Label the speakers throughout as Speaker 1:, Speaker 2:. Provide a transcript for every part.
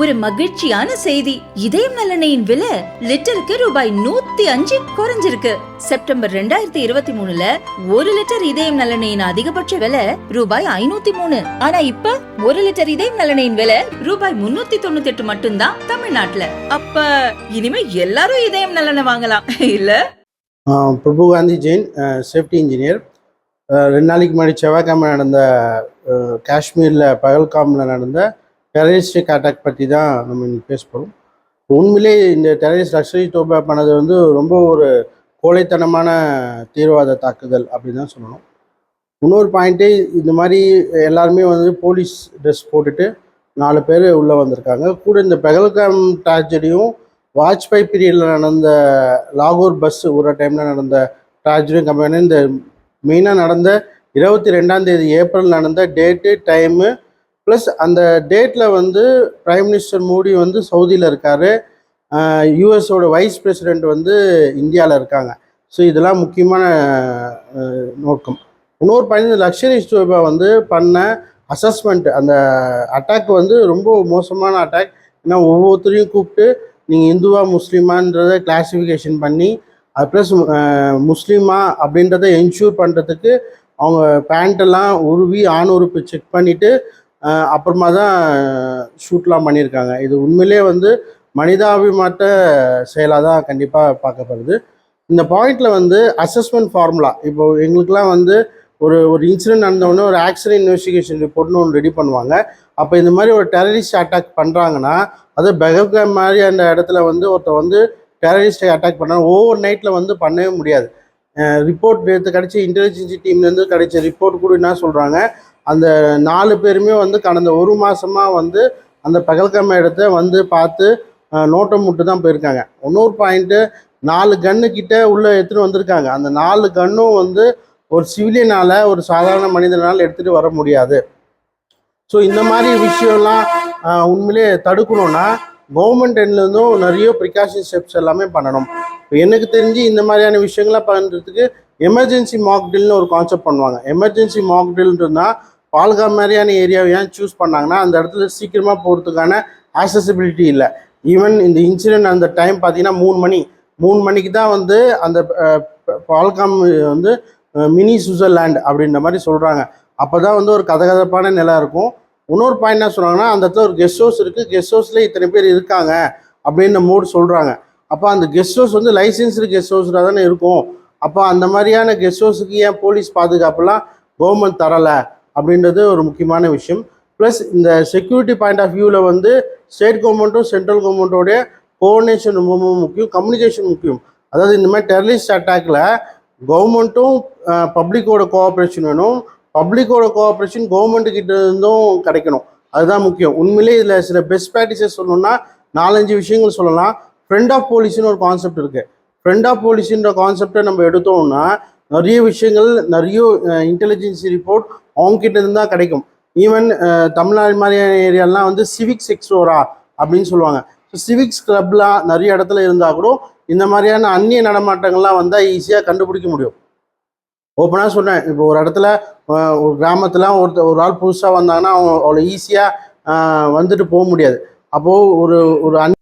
Speaker 1: ஒரு மகிழ்ச்சியான செய்தி. இதயம் நலனையின் விலை லிட்டருக்கு ரூபாய் நூத்தி அஞ்சு குறைஞ்சிருக்கு. செப்டம்பர் ரெண்டாயிரத்தி இருபத்தி மூணுல ஒரு லிட்டர் இதயம் நலனையின் அதிகபட்ச விலை ரூபாய் ஐநூத்தி மூணு. ஆனா இப்ப ஒரு லிட்டர் இதயம் நலனையின் விலை ரூபாய் முன்னூத்தி தொண்ணூத்தி எட்டு மட்டும்தான் தமிழ்நாட்டுல. அப்ப இனிமே எல்லாரும் இதயம் நலனை வாங்கலாம் இல்ல?
Speaker 2: பிரபு காந்தி ஜெயின் சேஃப்டி இன்ஜினியர் ரெண்டு நாளைக்கு முன்னாடி செவ்வாய்க்கிழமை நடந்த காஷ்மீரில் பகல்காமில் நடந்த டெரரிஸ்டிக் அட்டாக் பற்றி தான் நம்ம இன்னைக்கு பேச போகிறோம் உண்மையிலே இந்த டெரரிஸ்ட் லக்ஷரி தோபா பண்ணது வந்து ரொம்ப ஒரு கோழைத்தனமான தீவிரவாத தாக்குதல் அப்படின்னு தான் சொல்லணும். இன்னொரு பாயிண்ட்டு இந்த மாதிரி எல்லாருமே வந்து போலீஸ் ட்ரெஸ் போட்டுட்டு நாலு பேர் உள்ளே வந்திருக்காங்க. கூட இந்த பெகல்காம் ட்ராஜடியும் வாஜ்பாய் பீரியடில் நடந்த லாகூர் பஸ் ஒரு டைமில் நடந்த ட்ராஜடியும் கம்பெனி இந்த மெயினாக நடந்த இருபத்தி ரெண்டாம் தேதி ஏப்ரல் நடந்த டேட்டு டைமு ப்ளஸ் அந்த டேட்டில் வந்து பிரைம் மினிஸ்டர் மோடி வந்து சவுதியில் இருக்கார். யூஎஸோட வைஸ் பிரசிடெண்ட் வந்து இந்தியாவில் இருக்காங்க. ஸோ இதெல்லாம் முக்கியமான நோக்கம். இன்னொரு பயணம் லக்ஷரி ஸ்டோபா வந்து பண்ண அசஸ்மெண்ட் அந்த அட்டாக் வந்து ரொம்ப மோசமான அட்டாக் ஏன்னா ஒவ்வொருத்தரையும் கூப்பிட்டு நீங்கள் இந்துவா முஸ்லீமான்றத கிளாசிஃபிகேஷன் பண்ணி அது ப்ளஸ் முஸ்லீமா அப்படின்றத என்ஷூர் பண்ணுறதுக்கு அவங்க பேண்ட்டெல்லாம் உருவி ஆண் உறுப்பு செக் பண்ணிவிட்டு அப்புறமா தான் ஷூட்லாம் பண்ணியிருக்காங்க. இது உண்மையிலே வந்து மனிதாபிமாட்ட செயலாக தான் கண்டிப்பாக பார்க்கப்படுது. இந்த பாயிண்டில் வந்து அசஸ்மெண்ட் ஃபார்முலா இப்போ எங்களுக்குலாம் வந்து ஒரு ஒரு இன்சிடென்ட் நடந்தவொடனே ஒரு ஆக்சிடென்ட் இன்வெஸ்டிகேஷன் ரிப்போர்ட்னு ஒன்று ரெடி பண்ணுவாங்க. அப்போ இந்த மாதிரி ஒரு டெரரிஸ்ட் அட்டாக் பண்ணுறாங்கன்னா அது பெகப்காம் மாதிரி அந்த இடத்துல வந்து ஒருத்தர் வந்து டெரரிஸ்டை அட்டாக் பண்ணாங்க ஓவர் நைட்டில் வந்து பண்ணவே முடியாது. ரிப்போர்ட் நேற்று கிடச்சி இன்டெலிஜென்சி டீம்லேருந்து கிடைச்ச ரிப்போர்ட் கூட என்ன சொல்கிறாங்க அந்த நாலு பேருமே வந்து கடந்த ஒரு மாதமாக வந்து அந்த பகல்காம இடத்த வந்து பார்த்து நோட்டம் முட்டு தான் போயிருக்காங்க. இன்னொரு பாயிண்ட்டு நாலு கன்னு கிட்ட உள்ளே எடுத்துகிட்டு வந்திருக்காங்க. அந்த நாலு கன்னும் வந்து ஒரு சிவிலியனால் ஒரு சாதாரண மனிதனால் எடுத்துகிட்டு வர முடியாது. ஸோ இந்த மாதிரி விஷயம்லாம் உண்மையிலே தடுக்கணும்னா கவர்மெண்ட் எண்ட்லேருந்தும் நிறைய ப்ரிகாஷன் ஸ்டெப்ஸ் எல்லாமே பண்ணணும். இப்போ எனக்கு தெரிஞ்சு இந்த மாதிரியான விஷயங்கள்லாம் பண்ணுறதுக்கு எமர்ஜென்சி மாக்டில்னு ஒரு கான்செப்ட் பண்ணுவாங்க. எமர்ஜென்சி மாக் பால்கா பால்காம் மாதிரியான ஏரியாவை ஏன் சூஸ் பண்ணாங்கன்னா அந்த இடத்துல சீக்கிரமாக போகிறதுக்கான ஆக்சசிபிலிட்டி இல்லை. ஈவன் இந்த இன்சிடென்ட் அந்த டைம் பார்த்தீங்கன்னா மூணு மணி. மூணு மணிக்கு தான் வந்து அந்த பால்காம் வந்து மினி சுவிட்சர்லேண்ட் அப்படின்ற மாதிரி சொல்கிறாங்க அப்போ தான் வந்து ஒரு கதகதப்பான நிலம் இருக்கும். இன்னொரு பாயிண்ட் என்ன சொல்கிறாங்கன்னா அந்த இடத்துல ஒரு கெஸ்ட் ஹவுஸ் இருக்குது கெஸ்ட் ஹவுஸில் இத்தனை பேர் இருக்காங்க அப்படின்ற மோடு சொல்கிறாங்க அப்போ அந்த கெஸ்ட் ஹவுஸ் வந்து லைசன்ஸ்டு கெஸ்ட் ஹவுஸில் தானே இருக்கும். அப்போ அந்த மாதிரியான கெஸ்ட் ஹவுஸுக்கு ஏன் போலீஸ் பாதுகாப்புலாம் கவர்மெண்ட் தரலை? அப்படின்றது ஒரு முக்கியமான விஷயம். ப்ளஸ் இந்த செக்யூரிட்டி பாயிண்ட் ஆஃப் வியூவில் வந்து ஸ்டேட் கவர்மெண்ட்டும் சென்ட்ரல் கவர்மெண்ட்டோடைய கோஆர்டினேஷன் ரொம்ப முக்கியம். கம்யூனிகேஷன் முக்கியம். அதாவது இந்த மாதிரி டெரரிஸ்ட் அட்டாக்ல கவர்மெண்ட்டும் பப்ளிக்கோட கோஆப்ரேஷன் வேணும். பப்ளிக்கோட கோஆப்ரேஷன் கவர்மெண்ட் கிட்ட இருந்தும் கிடைக்கணும். அதுதான் முக்கியம். உண்மையிலே இதில் சில பெஸ்ட் ப்ராக்டிசஸ் சொல்லணும்னா நாலஞ்சு விஷயங்கள் சொல்லலாம். ஃப்ரெண்ட் ஆஃப் போலீஸ்னு ஒரு கான்செப்ட் இருக்குது ஃப்ரெண்ட் ஆஃப் போலீஸுன்ற கான்செப்டை நம்ம எடுத்தோம்னா நிறைய விஷயங்கள் நிறைய இன்டெலிஜென்சி ரிப்போர்ட் அவங்க கிட்ட இருந்து தான் கிடைக்கும் ஈவன் தமிழ்நாடு மாதிரியான ஏரியாலாம் வந்து சிவிக் செக்ஸோரா அப்படின்னு சொல்லுவாங்க. ஸோ சிவிக்ஸ் கிளப்லாம் நிறைய இடத்துல இருந்தால் கூட இந்த மாதிரியான அந்நிய நடமாட்டங்கள்லாம் வந்தால் ஈஸியாக கண்டுபிடிக்க முடியும். ஓப்பனாக சொன்னேன் இப்போ ஒரு இடத்துல ஒரு கிராமத்தில் ஒருத்தர் ஒரு ஆள் புதுசாக வந்தாங்கன்னா அவங்க அவ்வளோ ஈஸியாக வந்துட்டு போக முடியாது. அப்போது ஒரு ஒரு அந்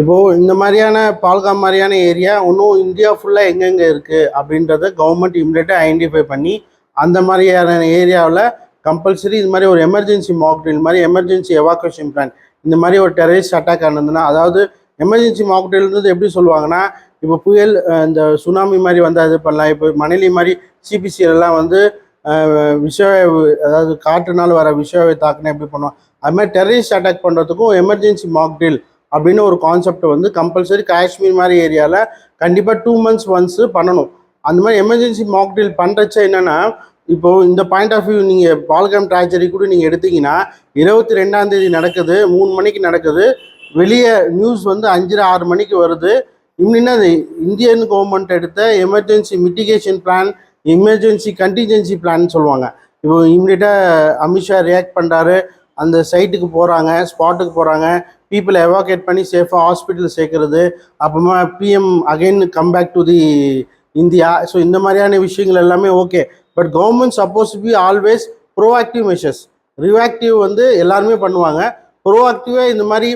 Speaker 2: இப்போது இந்த மாதிரியான பால்காம் மாதிரியான ஏரியா இன்னும் இந்தியா ஃபுல்லாக எங்கெங்கே இருக்குது அப்படின்றத கவர்மெண்ட் இம்மிடியட்டாக ஐடென்டிஃபை பண்ணி அந்த மாதிரியான ஏரியாவில் கம்பல்சரி இது மாதிரி ஒரு எமர்ஜென்சி மாக்டெயில் மாதிரி எமர்ஜென்சி எவாக்குவேஷன் பிளான் இந்த மாதிரி ஒரு டெரரிஸ்ட் அட்டாக் ஆனதுன்னா அதாவது எமர்ஜென்சி மாக்டெயில்ன்றது எப்படி சொல்லுவாங்கன்னா இப்போ புயல் இந்த சுனாமி மாதிரி வந்தால் இது பண்ணலாம். இப்போ மணலி மாதிரி CPCL வந்து விஷய அதாவது காற்றுனால் வர விஷவாயு தாக்குனா எப்படி பண்ணுவோம் அது மாதிரி டெரரிஸ்ட் அட்டாக் பண்ணுறதுக்கும் எமர்ஜென்சி மாக்டெயில் அப்படின்னு ஒரு கான்செப்ட் வந்து கம்பல்சரி காஷ்மீர் மாதிரி ஏரியாவில் கண்டிப்பாக டூ மந்த்ஸ் ஒன்ஸு பண்ணணும். அந்த மாதிரி எமர்ஜென்சி மாக் ட்ரில் பண்ணுறச்ச என்னென்னா இப்போ இந்த பாயிண்ட் ஆஃப் வியூ நீங்கள் பால்கம் ட்ராஜடி கூட நீங்கள் எடுத்தீங்கன்னா இருபத்தி ரெண்டாம் தேதி நடக்குது மூணு மணிக்கு நடக்குது வெளியே நியூஸ் வந்து அஞ்சரை ஆறு மணிக்கு வருது. இப்படின்னா இந்தியன் கவர்மெண்ட் எடுத்த emergency mitigation plan emergency contingency plan சொல்லுவாங்க. இப்போ இம்மிடியட்டாக அமித்ஷா ரியாக்ட் பண்ணுறாரு அந்த சைட்டுக்கு போகிறாங்க ஸ்பாட்டுக்கு போகிறாங்க பீப்புளை எவாகேட் பண்ணி சேஃபாக ஹாஸ்பிட்டல் சேர்க்கறது அப்புறமா PM again come back to the India so இந்த மாதிரியான விஷயங்கள் எல்லாமே okay but government suppose be always proactive measures reactive வந்து எல்லாருமே பண்ணுவாங்க. ப்ரோஆக்டிவாக இந்த மாதிரி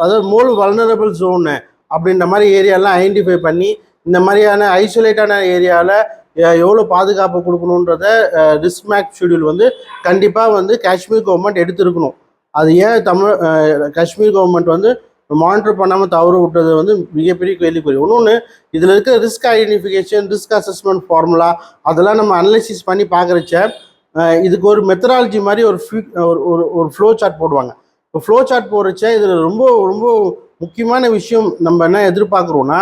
Speaker 2: அதாவது மோல் வல்னரபிள் ஜோனு அப்படின்ற மாதிரி ஏரியாலாம் ஐடென்டிஃபை பண்ணி இந்த மாதிரியான ஐசோலேட்டான ஏரியாவில் எவ்வளோ பாதுகாப்பு கொடுக்கணுன்றத ரிஸ்க் மேக் ஷெடியூல் வந்து கண்டிப்பாக வந்து காஷ்மீர் கவர்மெண்ட் எடுத்திருக்கணும். அது ஏன் தமிழ் காஷ்மீர் கவர்மெண்ட் வந்து மானிட்டர் பண்ணாமல் தவறு விட்டது வந்து மிகப்பெரிய கேள்விக்குறி. இன்னொன்று இதில் இருக்க risk identification risk assessment formula அதெல்லாம் நம்ம அனலைசிஸ் பண்ணி பார்க்குறச்ச இதுக்கு ஒரு மெத்தடாலஜி மாதிரி ஒரு ஃபியூ ஒரு ஒரு ஒரு ஃப்ளோ சார்ட் போடுவாங்க. இப்போ ஃப்ளோ சார்ட் போடுறச்ச இதில் ரொம்ப ரொம்ப முக்கியமான விஷயம் நம்ம என்ன எதிர்பார்க்குறோன்னா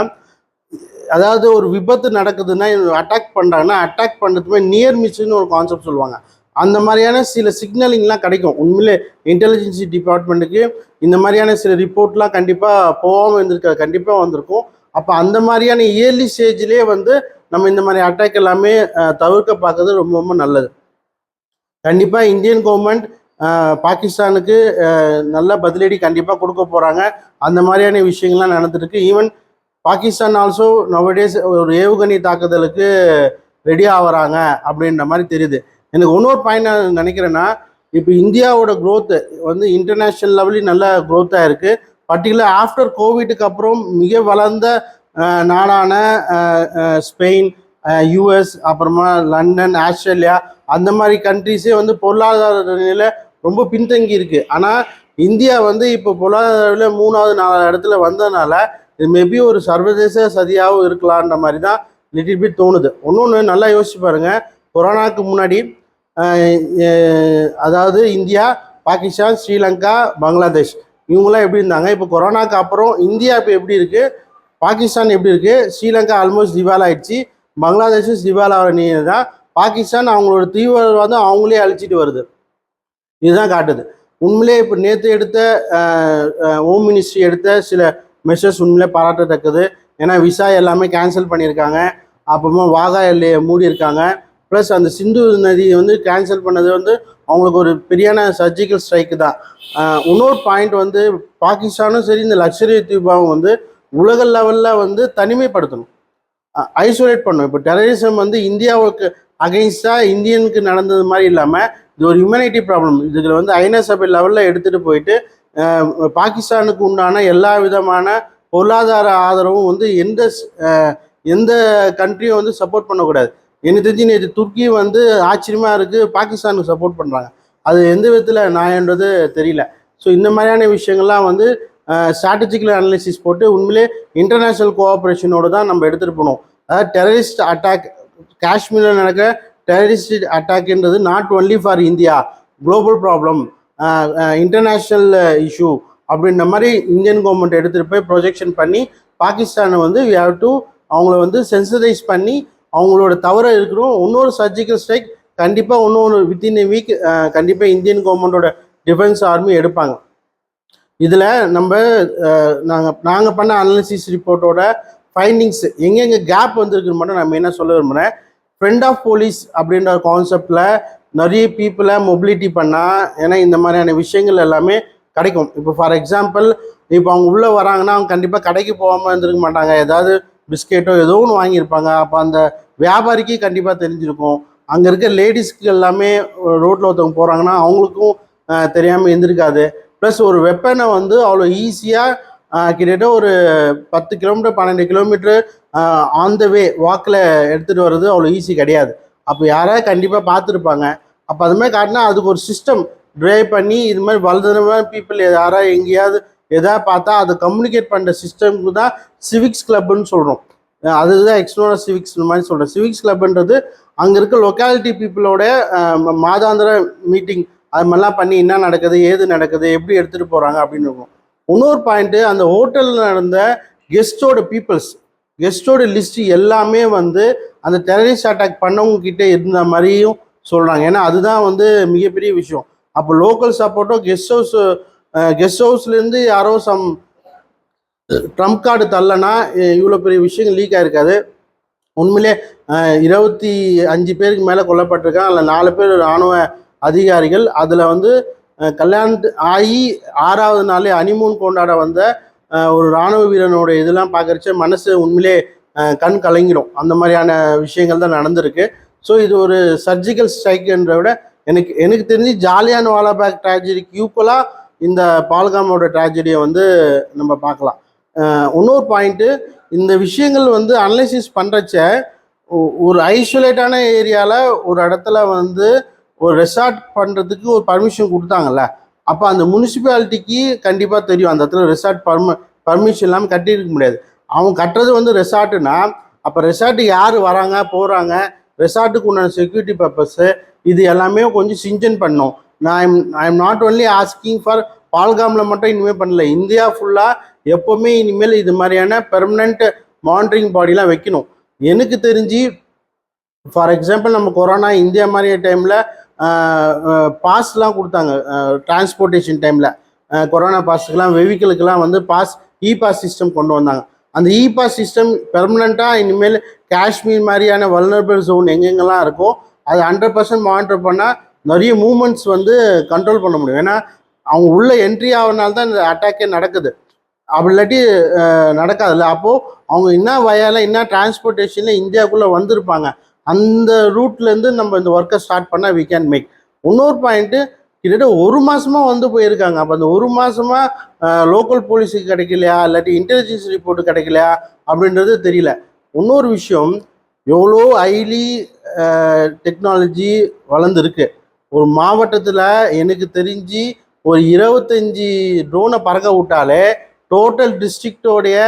Speaker 2: அதாவது ஒரு விபத்து நடக்குதுன்னா அட்டாக் பண்ணுறாங்கன்னா அட்டாக் பண்ணுறதுமே நியர் மிஸ்ன்னு ஒரு கான்செப்ட் சொல்லுவாங்க. அந்த மாதிரியான சில சிக்னலிங்லாம் கிடைக்கும். உண்மையிலே இன்டெலிஜென்ஸ் டிபார்ட்மெண்ட்டுக்கு இந்த மாதிரியான சில ரிப்போர்ட்லாம் கண்டிப்பாக போகாமல் இருந்திருக்க கண்டிப்பாக வந்திருக்கும். அப்போ அந்த மாதிரியான இயர்லி ஸ்டேஜ்லேயே வந்து நம்ம இந்த மாதிரி அட்டாக் எல்லாமே தவிர்க்க பார்க்கறது ரொம்ப ரொம்ப நல்லது. கண்டிப்பாக இந்தியன் கவர்மெண்ட் பாகிஸ்தானுக்கு நல்ல பதிலடி கண்டிப்பாக கொடுக்க போகிறாங்க அந்த மாதிரியான விஷயங்கள்லாம் நடந்துருக்கு. ஈவன் பாகிஸ்தான் ஆல்சோ நவடேஸ் ஒரு ஏவுகணை தாக்குதலுக்கு ரெடி ஆகுறாங்க அப்படின்ற மாதிரி தெரியுது. எனக்கு இன்னொரு பாயிண்ட் நான் நினைக்கிறேன்னா இப்போ இந்தியாவோட க்ரோத்து வந்து இன்டர்நேஷ்னல் லெவலில் நல்ல க்ரோத்தாக இருக்குது பர்டிகுலர் ஆஃப்டர் கோவிட்டுக்கு அப்புறம் மிக வளர்ந்த நாடான ஸ்பெயின் யூஎஸ் அப்புறமா லண்டன் ஆஸ்திரேலியா அந்த மாதிரி கண்ட்ரிஸே வந்து பொருளாதார நிலையில் ரொம்ப பின்தங்கி இருக்கு. ஆனால் இந்தியா வந்து இப்போ பொருளாதாரத்தில் மூணாவது நாலாவது இடத்துல வந்ததுனால இது மேபி ஒரு சர்வதேச சதியாகவும் இருக்கலான்ற மாதிரி தான் லிட்டில் பிட் தோணுது. ஒன்று நல்லா யோசிச்சு பாருங்கள் கொரோனாவுக்கு முன்னாடி அதாவது இந்தியா பாகிஸ்தான் ஸ்ரீலங்கா பங்களாதேஷ். இவங்களாம் எப்படி இருந்தாங்க? இப்போ கொரோனாக்கு அப்புறம் இந்தியா இப்போ எப்படி இருக்குது பாகிஸ்தான் எப்படி இருக்குது ஸ்ரீலங்கா ஆல்மோஸ்ட் திவால் ஆயிடுச்சு. பங்களாதேஷும் திவால் ஆகிற தான் பாகிஸ்தான் அவங்களோட தீவிரவாதம் அவங்களே அழிச்சிட்டு வருது. இதுதான் காட்டுது. உண்மையிலே இப்போ நேற்று எடுத்த ஹோம் மினிஸ்ட்ரி எடுத்த சில மெஷர்ஸ் உண்மையிலே பாராட்டத்தக்கது. ஏன்னா விசா எல்லாமே கேன்சல் பண்ணியிருக்காங்க. அப்புறமா வாகா எல்லையை மூடி இருக்காங்க ப்ளஸ் அந்த சிந்து நதியை வந்து கேன்சல் பண்ணது வந்து அவங்களுக்கு ஒரு பெரியான சர்ஜிக்கல் ஸ்ட்ரைக்கு தான். இன்னொரு பாயிண்ட் வந்து பாகிஸ்தானும் சரி இந்த லக்ஷரி தீபாவும் வந்து உலக லெவலில் வந்து தனிமைப்படுத்தணும். ஐசோலேட் பண்ணும் இப்போ டெரரிசம் வந்து இந்தியாவுக்கு அகைன்ஸ்டாக இந்தியனுக்கு நடந்தது மாதிரி இல்லாமல் இது ஒரு ஹியூமனிட்டி ப்ராப்ளம் இதுல வந்து ஐநா சபை லெவலில் எடுத்துகிட்டு போயிட்டு பாகிஸ்தானுக்கு உண்டான எல்லா விதமான பொருளாதார ஆதரவும் வந்து எந்த எந்த கண்ட்ரியும் வந்து சப்போர்ட் பண்ணக்கூடாது. எனக்கு தெரிஞ்சு நேற்று துர்க்கி வந்து ஆச்சரியமாக இருக்குது பாகிஸ்தானுக்கு சப்போர்ட் பண்ணுறாங்க அது எந்த விதத்தில் நியாயன்றது தெரியல. ஸோ இந்த மாதிரியான விஷயங்கள்லாம் வந்து ஸ்ட்ராட்டஜிக்கல் அனாலிசிஸ் போட்டு உண்மையிலே இன்டர்நேஷ்னல் கோஆப்ரேஷனோடு தான் நம்ம எடுத்துகிட்டு போகணும் அதாவது டெரரிஸ்ட் அட்டாக் காஷ்மீரில் நடக்கிற terrorist அட்டாக்ன்றது not only for India global problem international issue அப்படின்ற மாதிரி இந்தியன் கவர்மெண்ட் எடுத்துகிட்டு போய் ப்ரொஜெக்ஷன் பண்ணி பாகிஸ்தானை வந்து வி ஹவ் டு அவங்கள வந்து சென்சிடைஸ் பண்ணி அவங்களோட தவற இருக்கிறோம். இன்னொரு சர்ஜிக்கல் ஸ்ட்ரைக் கண்டிப்பாக இன்னொரு வித்தின் எ வீக் கண்டிப்பாக இந்தியன் கவர்மெண்டோட டிஃபென்ஸ் ஆர்மி எடுப்பாங்க. இதில் நம்ம நாங்கள் நாங்கள் பண்ண அனாலிசிஸ் ரிப்போர்ட்டோட ஃபைண்டிங்ஸ் எங்கெங்கே கேப் வந்திருக்குன்னு மட்டும் நான் மெயினாக சொல்ல விரும்புகிறேன் ஃப்ரெண்ட் ஆஃப் போலீஸ் அப்படின்ற கான்செப்டில் நிறைய பீப்புளை மொபிலிட்டி பண்ணால் ஏன்னா இந்த மாதிரியான விஷயங்கள் எல்லாமே கிடைக்கும். இப்போ ஃபார் எக்ஸாம்பிள் இப்போ அவங்க உள்ளே வராங்கன்னா அவங்க கண்டிப்பாக கடைக்கு போகாமல் இருந்திருக்க மாட்டாங்க. ஏதாவது பிஸ்கெட்டோ ஏதோ ஒன்று வாங்கியிருப்பாங்க. அப்போ அந்த வியாபாரிக்கு கண்டிப்பாக தெரிஞ்சிருக்கும். அங்கே இருக்க லேடிஸ்க்கு எல்லாமே ரோட்டில் ஒருத்தவங்க போகிறாங்கன்னா அவங்களுக்கும் தெரியாமல் இருந்திருக்காது. ப்ளஸ் ஒரு வெப்பனை வந்து அவ்வளோ ஈஸியாக கிட்டத்தட்ட ஒரு பத்து கிலோமீட்டர் பன்னெண்டு கிலோமீட்டர் ஆன் த வே வாக்கில் எடுத்துகிட்டு வர்றது அவ்வளோ ஈஸி கிடையாது. அப்போ யாராவது கண்டிப்பாக பார்த்துருப்பாங்க அப்போ அது மாதிரி காட்டினா அதுக்கு ஒரு சிஸ்டம் ட்ரைவ் பண்ணி இது மாதிரி வளர்ந்த பீப்புள் யாராவது எங்கேயாவது எதாவது பார்த்தா அதை கம்யூனிகேட் பண்ணுற சிஸ்டம்க்கு தான் சிவிக்ஸ் கிளப்னு சொல்கிறோம் அதுதான் எக்ஸ்ட்ரோனா சிவிக்ஸ் மாதிரி சொல்கிறேன் சிவிக்ஸ் கிளப்ன்றது அங்கே இருக்க லொக்காலிட்டி பீப்புளோட மாதாந்திர மீட்டிங் அது மாதிரிலாம் பண்ணி என்ன நடக்குது ஏது நடக்குது எப்படி எடுத்துகிட்டு போகிறாங்க அப்படின்னு இருக்கும். இன்னொரு பாயிண்ட்டு அந்த ஹோட்டலில் நடந்த கெஸ்டோட பீப்புள்ஸ் கெஸ்டோட லிஸ்ட் எல்லாமே வந்து அந்த டெரரிஸ்ட் அட்டாக் பண்ணவங்க கிட்டே இருந்த மாதிரியும் சொல்கிறாங்க ஏன்னா அதுதான் வந்து மிகப்பெரிய விஷயம். அப்போ லோக்கல் சப்போர்ட்டோ கெஸ்ட் ஹவுஸ் கெஸ்ட் ஹவுஸ்லேருந்து யாரோ சம் ட்ரம்ப் கார்டு தள்ளனா இவ்வளோ பெரிய விஷயங்கள் லீக் ஆகிருக்காது உண்மையிலே இருபத்தி அஞ்சு பேருக்கு மேலே கொல்லப்பட்டிருக்கான் அதில் நாலு பேர் இராணுவ அதிகாரிகள். அதில் வந்து கல்யாணத்து ஆகி ஆறாவது நாளே அனிமூன் கொண்டாட வந்த ஒரு இராணுவ வீரனோட இதெல்லாம் பார்க்குறச்ச மனசு உண்மையிலே கண் கலங்கிடும் அந்த மாதிரியான விஷயங்கள் தான் நடந்திருக்கு. ஸோ இது ஒரு சர்ஜிக்கல் ஸ்ட்ரைக்குன்ற விட எனக்கு எனக்கு தெரிஞ்சு ஜாலியான வாலாபேக் ட்ராஜடிக்கு ஈக்குவலாக இந்த பால்காமோட ட்ராஜடியை வந்து நம்ம பார்க்கலாம். இன்னொரு பாயிண்ட்டு இந்த விஷயங்கள் வந்து அனலைசிஸ் பண்ணுறச்ச ஒரு ஐசோலேட்டான ஏரியாவில் ஒரு இடத்துல வந்து ஒரு ரெசார்ட் பண்ணுறதுக்கு ஒரு பர்மிஷன் கொடுத்தாங்கல்ல. அப்போ அந்த முனிசிபாலிட்டிக்கு கண்டிப்பாக தெரியும். அந்த இடத்துல ரெசார்ட் பர்ம பர்மிஷன் இல்லாமல் கட்டியிருக்க முடியாது. அவங்க கட்டுறது வந்து ரெசார்ட்டுனா அப்போ ரெசார்ட்டு யார் வராங்க போகிறாங்க ரெசார்ட்டுக்கு உண்டான செக்யூரிட்டி பர்பஸ்ஸு இது எல்லாமே கொஞ்சம் சிஞ்சன் பண்ணும் நான் I'm I am not only asking for பால்காமில் மட்டும் இனிமேல் பண்ணல. இந்தியா ஃபுல்லாக எப்போவுமே இனிமேல் இது மாதிரியான பெர்மனண்ட் மானிட்டரிங் பாடிலாம் வைக்கணும். எனக்கு தெரிஞ்சு ஃபார் எக்ஸாம்பிள் நம்ம கொரோனா இந்தியா மாதிரி டைமில் பாஸ்லாம் கொடுத்தாங்க. டிரான்ஸ்போர்ட்டேஷன் டைமில் கொரோனா பாஸுக்கெலாம் வெஹிக்கிளுக்கெல்லாம் வந்து பாஸ் இ பாஸ் சிஸ்டம் கொண்டு வந்தாங்க. அந்த இ பாஸ் சிஸ்டம் பெர்மனண்ட்டாக இனிமேல் காஷ்மீர் மாதிரியான வல்னரபிள் ஜோன் எங்கெங்கெல்லாம் இருக்கோ அது ஹண்ட்ரட் பர்சன்ட் மானிட்டர் பண்ணால் நிறைய மூமெண்ட்ஸ் வந்து கண்ட்ரோல் பண்ண முடியும். ஏன்னா அவங்க உள்ளே என்ட்ரி ஆகினால தான் இந்த அட்டாக்கே நடக்குது. அப்படி இல்லாட்டி நடக்காதுல்ல அப்போது அவங்க என்ன வயால என்ன டிரான்ஸ்போர்ட்டேஷனில் இந்தியாவுக்குள்ளே வந்திருப்பாங்க அந்த ரூட்லேருந்து நம்ம இந்த ஒர்க்கை ஸ்டார்ட் பண்ணால் வி கேன் மேக் இன்னொரு பாயிண்ட்டு கிட்டத்தட்ட ஒரு மாதமாக வந்து போயிருக்காங்க. அப்போ அந்த ஒரு மாதமாக லோக்கல் போலீஸுக்கு கிடைக்கலையா? இல்லாட்டி இன்டெலிஜென்ஸ் ரிப்போர்ட் கிடைக்கலையா? அப்படின்றது தெரியல. இன்னொரு விஷயம் எவ்வளோ ஹைலி டெக்னாலஜி வளர்ந்துருக்கு. ஒரு மாவட்டத்தில் எனக்கு தெரிஞ்சு ஒரு இருபத்தஞ்சி ட்ரோனை பறக்க விட்டாலே டோட்டல் டிஸ்ட்ரிக்டோடைய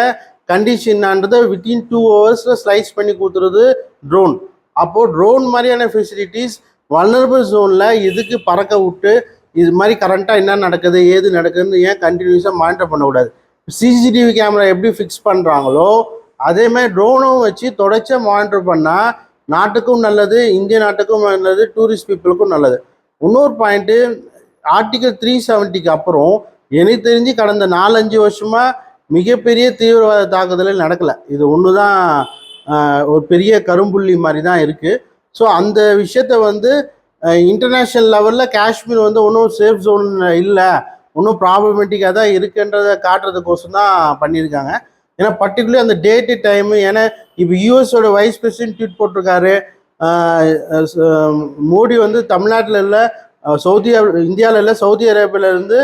Speaker 2: கண்டிஷனான்றதை வித்தின் டூ ஹவர்ஸில் ஸ்லைஸ் பண்ணி கொடுத்துருது ட்ரோன் அப்போது ட்ரோன் மாதிரியான ஃபெசிலிட்டிஸ் வல்னரபிள் ஜோனில் எதுக்கு பறக்க விட்டு இது மாதிரி கரண்ட்டாக என்ன நடக்குது ஏது நடக்குதுன்னு ஏன் கண்டினியூஸாக மானிட்டர் பண்ணக்கூடாது? சிசிடிவி கேமரா எப்படி ஃபிக்ஸ் பண்ணுறாங்களோ அதே மாதிரி ட்ரோனும் வச்சு தொடச்ச மானிட்டர் பண்ணால் நாட்டுக்கும் நல்லது இந்திய நாட்டுக்கும் நல்லது டூரிஸ்ட் பீப்புளுக்கும் நல்லது. இன்னொரு பாயிண்ட்டு ஆர்டிகல் த்ரீ செவன்ட்டிக்கு அப்புறம் எனக்கு தெரிஞ்சு கடந்த நாலஞ்சு வருஷமாக மிகப்பெரிய தீவிரவாத தாக்குதலில் நடக்கலை. இது ஒன்று தான் ஒரு பெரிய கரும்புள்ளி மாதிரி தான் இருக்குது ஸோ அந்த விஷயத்த வந்து இன்டர்நேஷ்னல் லெவலில் காஷ்மீர் வந்து ஒன்றும் சேஃப் ஜோன் இல்லை. ஒன்றும் ப்ராப்ளமேட்டிக்காக தான் இருக்குன்றதை காட்டுறதுக்கோசம் தான் பண்ணியிருக்காங்க. ஏன்னா பர்டிகுலர் அந்த டேட்டு டைமு ஏன்னா இப்போ யூஎஸோட வைஸ் பிரசிடென்ட் ட்வீட் போட்டிருக்காரு. மோடி வந்து தமிழ்நாட்டில் இல்லை சவுதி இந்தியாவில் இல்லை சவுதி அரேபியாவிலேருந்து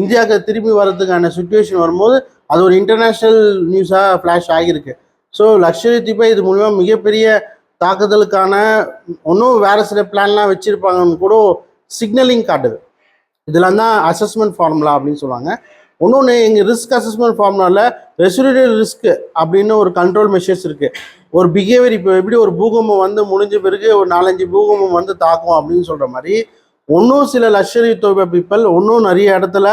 Speaker 2: இந்தியாவுக்கு திரும்பி வர்றதுக்கான சுச்சுவேஷன் வரும்போது அது ஒரு இன்டர்நேஷ்னல் நியூஸாக ஃப்ளாஷ் ஆகியிருக்கு. ஸோ லக்ஷரி தீபா இது மூலிமா மிகப்பெரிய தாக்குதலுக்கான ஒன்றும் வேறு சில பிளான்லாம் வச்சுருப்பாங்கன்னு கூட சிக்னலிங் காட்டுது. இதெல்லாம் தான் அசஸ்மெண்ட் ஃபார்முலா அப்படின்னு சொல்லுவாங்க. ஒன்று எங்கள் ரிஸ்க் அசஸ்மெண்ட் ஃபார்முலாவில் ரெசிடியல் ரிஸ்க் அப்படின்னு ஒரு கண்ட்ரோல் மெஷர்ஸ் இருக்குது ஒரு பிஹேவியர் இப்போ எப்படி ஒரு பூகம்பம் வந்து முடிஞ்ச பிறகு ஒரு நாலஞ்சு பூகம்பம் வந்து தாக்கும் அப்படின்னு சொல்கிற மாதிரி இன்னும் சில லஷ்கரி தொய்பா பீப்பிள் இன்னும் நிறைய இடத்துல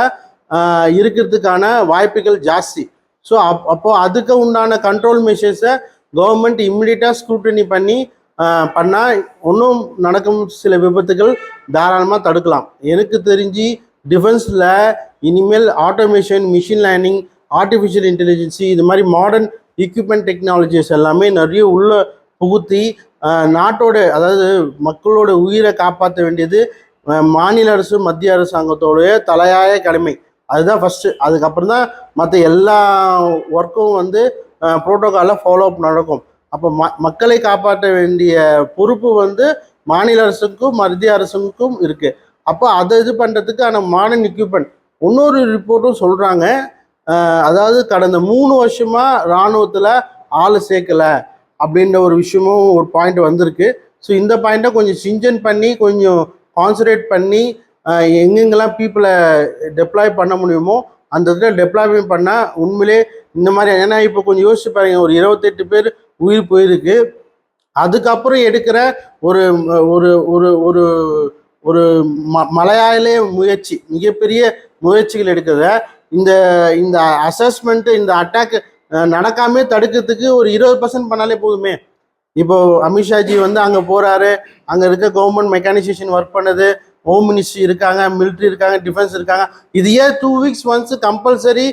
Speaker 2: இருக்கிறதுக்கான வாய்ப்புகள் ஜாஸ்தி. ஸோ அப் அப்போது அதுக்கு உண்டான கண்ட்ரோல் மெஷர்ஸை கவர்மெண்ட் இம்மிடியட்டாக ஸ்க்ரூட்டனி பண்ணி பண்ணால் இன்னும் நடக்கும் சில விபத்துகள் தாராளமாக தடுக்கலாம். எனக்கு தெரிஞ்சு டிஃபென்ஸில் இனிமேல் automation machine learning artificial intelligence இது மாதிரி மாடர்ன் எக்யூப்மெண்ட் டெக்னாலஜிஸ் எல்லாமே நிறைய உள்ள புகுத்தி நாட்டோட அதாவது மக்களோட உயிரை காப்பாற்ற வேண்டியது மாநில அரசு மத்திய அரசாங்கத்தோடைய தலையாய கடமை. அதுதான் ஃபஸ்ட்டு அதுக்கப்புறம் தான் மற்ற எல்லா ஒர்க்கும் வந்து ப்ரோட்டோக்காலில் ஃபாலோ அப் நடக்கும். அப்போ ம மக்களை காப்பாற்ற வேண்டிய பொறுப்பு வந்து மாநில அரசுக்கும் மத்திய அரசுக்கும் இருக்குது அப்போ அதை இது பண்ணுறதுக்கான மாடர்ன் எக்யூப்மெண்ட் இன்னொரு ரிப்போர்ட்டும் சொல்கிறாங்க அதாவது கடந்த மூணு வருஷமாக இராணுவத்தில் ஆள் சேர்க்கலை அப்படின்ற ஒரு விஷயமும் ஒரு பாயிண்ட் வந்திருக்கு. ஸோ இந்த பாயிண்ட்டை கொஞ்சம் சிஞ்சன் பண்ணி கொஞ்சம் கான்சன்ட்ரேட் பண்ணி எங்கெங்கெல்லாம் பீப்புளை டெப்ளாய் பண்ண முடியுமோ அந்த இடத்துல டெப்ளாய்மெண்ட் பண்ணால் உண்மையிலே இந்த மாதிரி ஏன்னா இப்போ கொஞ்சம் யோசிச்சு பாருங்க ஒரு இருபத்தெட்டு பேர் உயிர் போயிருக்கு. அதுக்கப்புறம் எடுக்கிற ஒரு ஒரு ஒரு ஒரு ஒரு ம மலையாளே முயற்சி மிகப்பெரிய முயற்சிகள் எடுக்கிறத இந்த இந்த அசஸ்மெண்ட்டு இந்த அட்டாக் நடக்காமே தடுக்கிறதுக்கு ஒரு இருபது பர்சன்ட் பண்ணாலே போதுமே. இப்போ அமித்ஷாஜி வந்து அங்கே போகிறாரு அங்கே இருக்க கவர்மெண்ட் மெக்கானிசேஷன் ஒர்க் பண்ணுது. ஹோம் மினிஸ்ட்ரி இருக்காங்க மிலிட்ரி இருக்காங்க டிஃபென்ஸ் இருக்காங்க. இது ஏன் டூ வீக்ஸ் ஒன்ஸ் கம்பல்சரி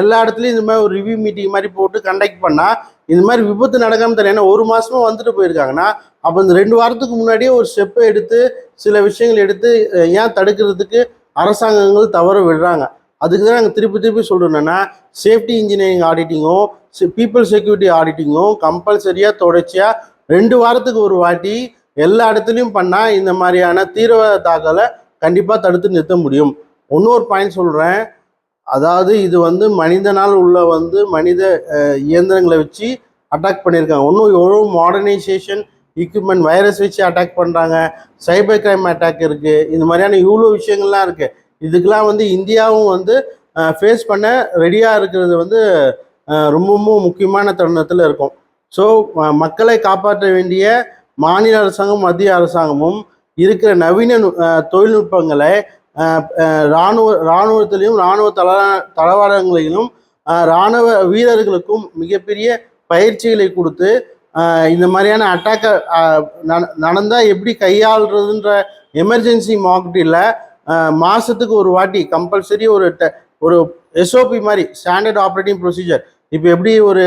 Speaker 2: எல்லா இடத்துலையும் இந்த மாதிரி ஒரு ரிவ்யூ மீட்டிங் மாதிரி போட்டு கண்டக்ட் பண்ணால் இந்த மாதிரி விபத்து நடக்காம தெரியும் ஏன்னா ஒரு மாசமா வந்துட்டு போயிருக்காங்கன்னா அப்போ இந்த ரெண்டு வாரத்துக்கு முன்னாடியே ஒரு ஸ்டெப்பை எடுத்து சில விஷயங்கள் எடுத்து ஏன் தடுக்கிறதுக்கு அரசாங்கங்கள் தவற விடுறாங்க. அதுக்கு தான் நாங்கள் திருப்பி திருப்பி சொல்கிறோன்னா சேஃப்டி இன்ஜினியரிங் ஆடிட்டிங்கும் பீப்புள் செக்யூரிட்டி ஆடிட்டிங்கும் கம்பல்சரியாக தொடர்ச்சியாக ரெண்டு வாரத்துக்கு ஒரு வாட்டி எல்லா இடத்துலையும் பண்ணால் இந்த மாதிரியான தீவிரவாத தாக்கலை கண்டிப்பாக தடுத்து நிறுத்த முடியும். இன்னொரு பாயிண்ட் சொல்கிறேன் அதாவது இது வந்து மனிதனால் உள்ள வந்து மனித இயந்திரங்களை வச்சு அட்டாக் பண்ணியிருக்காங்க. ஒன்றும் எவ்வளோ மாடர்னைசேஷன் எக்யூப்மெண்ட் வைரஸ் வச்சு அட்டாக் பண்ணுறாங்க சைபர் கிரைம் அட்டாக் இருக்குது இந்த மாதிரியான இவ்வளோ விஷயங்கள்லாம் இருக்குது இதுக்கெல்லாம் வந்து இந்தியாவும் வந்து ஃபேஸ் பண்ண ரெடியாக இருக்கிறது வந்து ரொம்பவும் முக்கியமான தருணத்தில் இருக்கும். ஸோ மக்களை காப்பாற்ற வேண்டிய மாநில அரசாங்கம் மத்திய அரசாங்கமும் இருக்கிற நவீன நு- தொழில்நுட்பங்களை இராணுவ இராணுவத்திலையும் இராணுவ தள தளவாடங்களிலும் இராணுவ வீரர்களுக்கும் மிகப்பெரிய பயிற்சிகளை கொடுத்து இந்த மாதிரியான அட்டாக்கை நடந்தால் எப்படி கையாளுறதுன்ற எமர்ஜென்சி மாக்டில் மாதத்துக்கு ஒரு வாட்டி கம்பல்சரி ஒரு ட- ஒரு எஸ்ஓபி மாதிரி ஸ்டாண்டர்ட் ஆப்ரேட்டிங் ப்ரொசீஜர் இப்போ எப்படி ஒரு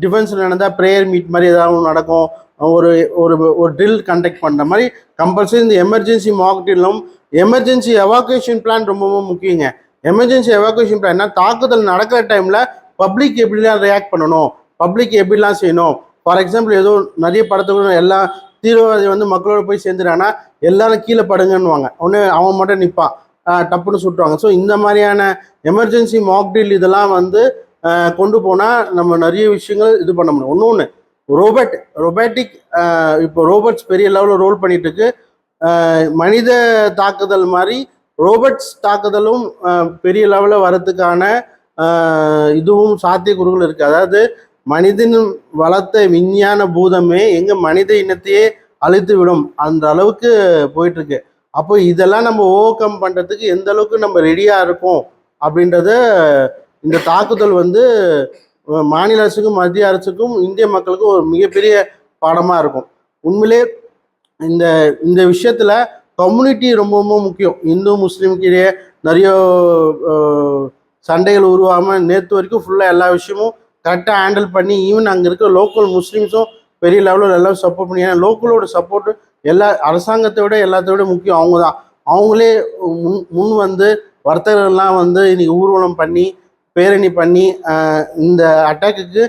Speaker 2: டிஃபென்ஸில் நடந்தால் ப்ரேயர் மீட் மாதிரி ஏதாவது நடக்கும்? ஒரு ஒரு ஒரு ட்ரில் கண்டக்ட் பண்ணுற மாதிரி கம்பல்சரி இந்த எமர்ஜென்சி மாக்டிலும் எமர்ஜென்சி எவாக்குவேஷன் பிளான் ரொம்பவும் முக்கியங்க. எமர்ஜென்சி எவாக்குவேஷன் பிளான்னா தாக்குதல் நடக்கிற டைமில் பப்ளிக் எப்படிலாம் ரியாக்ட் பண்ணணும்? பப்ளிக் எப்படிலாம் செய்யணும்? ஃபார் எக்ஸாம்பிள் ஏதோ நிறைய படத்துக்கு எல்லாம் தீவிரவாதி வந்து மக்களோட போய் சேர்ந்துட்டான்னா எல்லாரும் கீழே படுங்கன்னுவாங்க. ஒன்று அவன் மட்டும் நிற்பான் டப்புன்னு சுட்டுவாங்க ஸோ இந்த மாதிரியான எமர்ஜென்சி மாக்டில் இதெல்லாம் வந்து கொண்டு போனால் நம்ம நிறைய விஷயங்கள் இது பண்ண முடியும். ஒன்று ஒன்று ரோபோட் ரொபோட்டிக் இப்போ ரோபோட்ஸ் பெரிய லெவலில் ரோல் பண்ணிட்டு இருக்கு மனித தாக்குதல் மாதிரி ரோபோட்ஸ் தாக்குதலும் பெரிய லெவலில் வரதுக்கான இதுவும் சாத்தியக்கூறுகள் இருக்குது அதாவது மனிதன் வளர்த்த விஞ்ஞான பூதமே எங்க மனித இனத்தையே அழித்து விடும் அந்த அளவுக்கு போயிட்டு இருக்கு அப்போ இதெல்லாம் நம்ம ஓவர் கம் பண்றதுக்கு எந்த அளவுக்கு நம்ம ரெடியா இருக்கோம் அப்படின்றத இந்த தாக்குதல் வந்து மாநில அரசுக்கும் மத்திய அரசுக்கும் இந்திய மக்களுக்கும் ஒரு மிகப்பெரிய பாடமா இருக்கும். உண்மையிலே இந்த இந்த விஷயத்துல கம்யூனிட்டி ரொம்ப ரொம்ப முக்கியம். இந்து முஸ்லீமுக்கு இடையே நிறைய சண்டைகள் உருவாம நேற்று வரைக்கும் ஃபுல்லாக எல்லா விஷயமும் கரெக்டாக ஹேண்டில் பண்ணி ஈவன் அங்கே இருக்கிற லோக்கல் முஸ்லீம்ஸும் பெரிய லெவலில் எல்லாம் சப்போர்ட் பண்ணி ஏன்னா லோக்கலோட சப்போர்ட் எல்லா அரசாங்கத்தை விட எல்லாத்த விட முக்கியம் அவங்க தான் அவங்களே முன் முன் வந்து வர்த்தகர்கள்லாம் வந்து இன்னைக்கு ஊர்வலம் பண்ணி பேரணி பண்ணி இந்த அட்டாக்குக்கு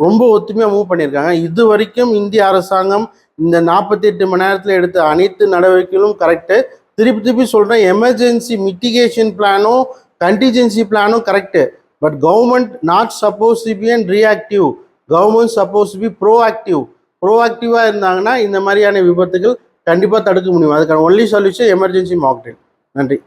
Speaker 2: ரொம்ப ஒத்துமையாக மூவ் பண்ணியிருக்காங்க. இது வரைக்கும் இந்திய அரசாங்கம் இந்த நாற்பத்தி எட்டு மணி நேரத்தில் எடுத்த அனைத்து நடவடிக்கைகளும் கரெக்டு திருப்பி திருப்பி சொல்கிறேன் எமர்ஜென்சி மிட்டிகேஷன் பிளானும் கண்டிஜென்சி பிளானும் correct but government not suppose to be and reactive government suppose to be proactive ப்ரோஆக்டிவாக இருந்தாங்கன்னா இந்த மாதிரியான விபத்துகள் கண்டிப்பாக தடுக்க முடியும். அதுக்கான ஒன்லி சொல்யூஷன் எமர்ஜென்சி மாக்டெயில் நன்றி.